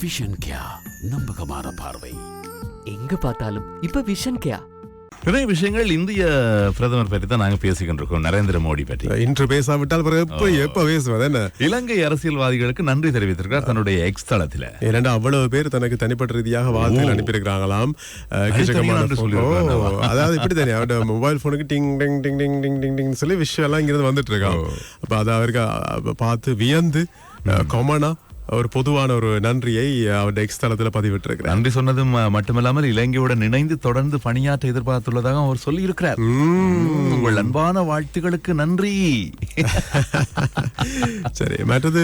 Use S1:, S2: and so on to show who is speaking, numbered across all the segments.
S1: Vision கியா நம்பகமான பார்வை.
S2: எங்க பார்த்தாலும் இப்ப விஷன் கேயா
S3: நிறைய விஷயங்கள் இந்திய பிரதமர் பற்றி தான் நாங்க பேசிக்கிட்டு இருக்கோம் நரேந்திர மோடி பற்றி.
S4: இன்று பேசாவிட்டால் பிறகு எப்ப எப்ப பேசுவது என்ன?
S3: இலங்கை அரசியல்வாதிகளுக்கு நன்றி தெரிவித்திருக்கார் தன்னுடைய எக்ஸ் தளத்துல.
S4: ஏனென்றா அவ்வளவு பேர் தனக்கு தனிப்பட்ட ரீதியாக வாழ்த்துகள் அனுப்பியிருக்கிறாங்களாம். அதாவது இப்படி தானே அவரோட மொபைல் போனுக்கு டிங் டிங் டிங் டிங் டிங் டிங் டிங் சொல்லி விஷயம் எல்லாம் இங்கிருந்து வந்துட்டு இருக்கான் அப்ப அதை அவருக்கு பார்த்து வியந்து கொமனா ஒரு பொதுவான ஒரு நன்றியை அவருடைய எக்ஸ் தளத்துல பதிவிட்டு இருக்கிறார்
S3: நன்றி சொன்னதும் மட்டுமல்லாமல் இலங்கையுடன் இணைந்து தொடர்ந்து பணியாற்ற எதிர்பார்த்துள்ளதாக அவர் சொல்லி இருக்கிறார் உங்கள் அன்பான வாழ்த்துகளுக்கு நன்றி.
S4: சரி மற்றது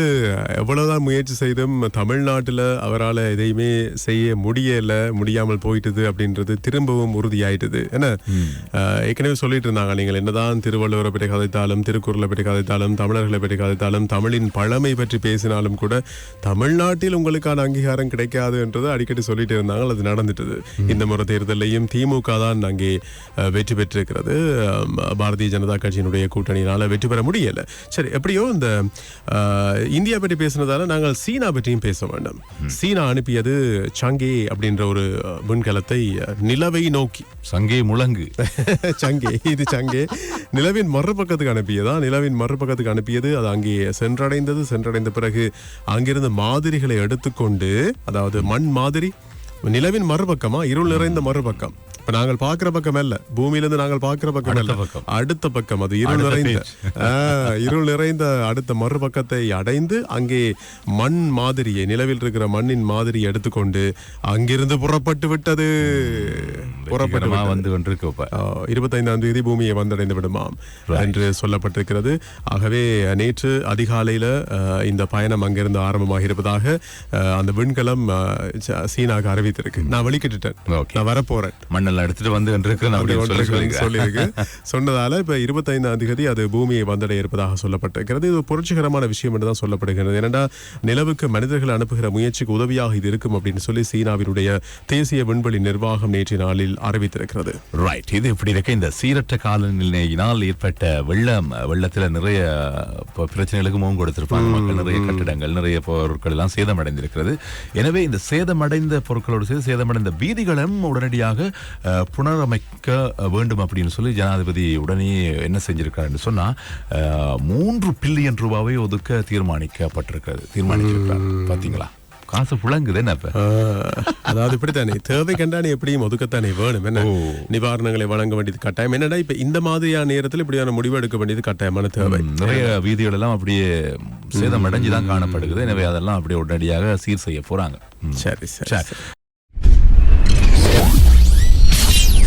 S4: எவ்வளவுதான் முயற்சி செய்தும் தமிழ்நாட்டுல அவரால் எதையுமே செய்ய முடியல முடியாமல் போயிட்டது அப்படின்றது திரும்பவும் உறுதியாயிட்டது. அஹ், ஏற்கனவே சொல்லிட்டு இருந்தாங்க நீங்கள் என்னதான் திருவள்ளுவரை பற்றி கதைத்தாலும் திருக்குறளை பற்றி கதைத்தாலும் தமிழர்களை பற்றி கதைத்தாலும் தமிழின் பழமை பற்றி பேசினாலும் கூட தமிழ்நாட்டில் உங்களுக்கான அங்கீகாரம் கிடைக்காது என்றது அடிக்கடி சொல்லிட்டு இருந்தாங்க அது நடந்துட்டது. இந்த முறை தேர்தலையும் திமுக தான் அங்கே வெற்றி பெற்றிருக்கிறது. பாரதிய ஜனதா கட்சியினுடைய கூட்டணியினால வெற்றி பெற முடியல. சரி எப்படியோ இந்த இந்தியா பற்றி பேசினதால நாங்கள் சீனா பற்றியும் பேச வேண்டும். சீனா அனுப்பியது சங்கே அப்படின்ற ஒரு விண்கலத்தை நிலவை நோக்கி.
S3: சங்கே முழங்கு.
S4: சங்கே இது சங்கே. நிலவின் மறுபக்கத்துக்கு அனுப்பியதா? நிலவின் மறுபக்கத்துக்கு அனுப்பியது அது அங்கே சென்றடைந்தது. சென்றடைந்த பிறகு அங்கிருந்த மாதிரிகளை எடுத்துக்கொண்டு அதாவது மண் மாதிரி நிலவின் மறுபக்கமா இருள் நிறைந்த மறுபக்கம். இப்ப நாங்கள் பார்க்கிற பக்கம் அல்ல. பூமியிலிருந்து நாங்கள் பார்க்கிற பக்கம் அல்ல.
S3: அடுத்த பக்கம்.
S4: அது இருள் நிறைந்த. இருள் நிறைந்த அடுத்த மறுபக்கத்தை அடைந்து அங்கே மண் மாதிரியை நிலவில் இருக்கிற மண்ணின் மாதிரியை எடுத்துக்கொண்டு அங்கிருந்து புறப்பட்டு விட்டது. புறப்பட்டு.
S3: வந்து கொண்டிருக்கு
S4: இருபத்தைந்தாம் தேதி பூமியை வந்தடைந்து விடுமாம் என்று சொல்லப்பட்டிருக்கிறது. ஆகவே நேற்று அதிகாலையில இந்த பயணம் அங்கிருந்து ஆரம்பமாக இருப்பதாக அந்த விண்கலம் ஆஹ், ச- சீனாக்கு அறிவித்திருக்கு. நான் வெளிக்கிட்டுட்டேன்
S3: Okay.
S4: நான் வரப்போறேன்.
S3: எடுத்துட்டு வந்து.
S4: சொல்லியிருக்கு. சொன்னதால இப்ப இருபத்தைந்தாம் தேதி அது பூமியை வந்தடைய இருப்பதாக சொல்லப்பட்டிருக்கிறது. இது புரட்சிகரமான விஷயம் என்று தான் சொல்லப்படுகிறது. ஏனென்றா நிலவுக்கு மனிதர்கள் அனுப்புகிற முயற்சிக்கு உதவியாக இது இருக்கும் அப்படின்னு சொல்லி சீனாவினுடைய தேசிய விண்வெளி நிர்வாகம் நேற்றைய நாளில் அறிவித்திருக்கிறது.
S3: ரைட் இது இப்படி இருக்க. இந்த சீரற்ற காலநிலையினால் ஏற்பட்ட வெள்ளம் வெள்ளத்துல நிறைய பிரச்சனைகளுக்கு முகம் கொடுத்திருப்பாங்க. மக்கள் நிறைய கட்டிடங்கள் நிறைய பொருட்கள் எல்லாம் சேதமடைந்திருக்கிறது. எனவே இந்த சேதமடைந்த பொருட்களோடு சேர்த்து சேதமடைந்த வீதிகளும் உடனடியாக புனரமைக்க வேண்டும் அப்படின்னு சொல்லி ஜனாதிபதி உடனே என்ன செஞ்சிருக்காருன்னு சொன்னா மூன்று பில்லியன் ரூபாவை ஒதுக்க தீர்மானிக்கப்பட்டிருக்கிறது தீர்மானிச்சிருக்காரு பாத்தீங்களா? காசு புழங்குது என்ன
S4: அதாவது இப்படித்தானே தேவை கண்டானே எப்படியும் ஒதுக்கத்தானே வேணும். என்ன? நிவாரணங்களை வழங்க வேண்டியது கட்டாயம். என்னடா இப்ப இந்த மாதிரியான நேரத்தில் இப்படியான முடிவு எடுக்க வேண்டியது கட்டாயமான தேவை.
S3: நிறைய வீதிகள் எல்லாம் அப்படியே சேதமடைஞ்சு தான் காணப்படுகிறது. எனவே அதெல்லாம் அப்படியே உடனடியாக சீர் செய்ய போறாங்க.
S4: சரி.
S3: சரி.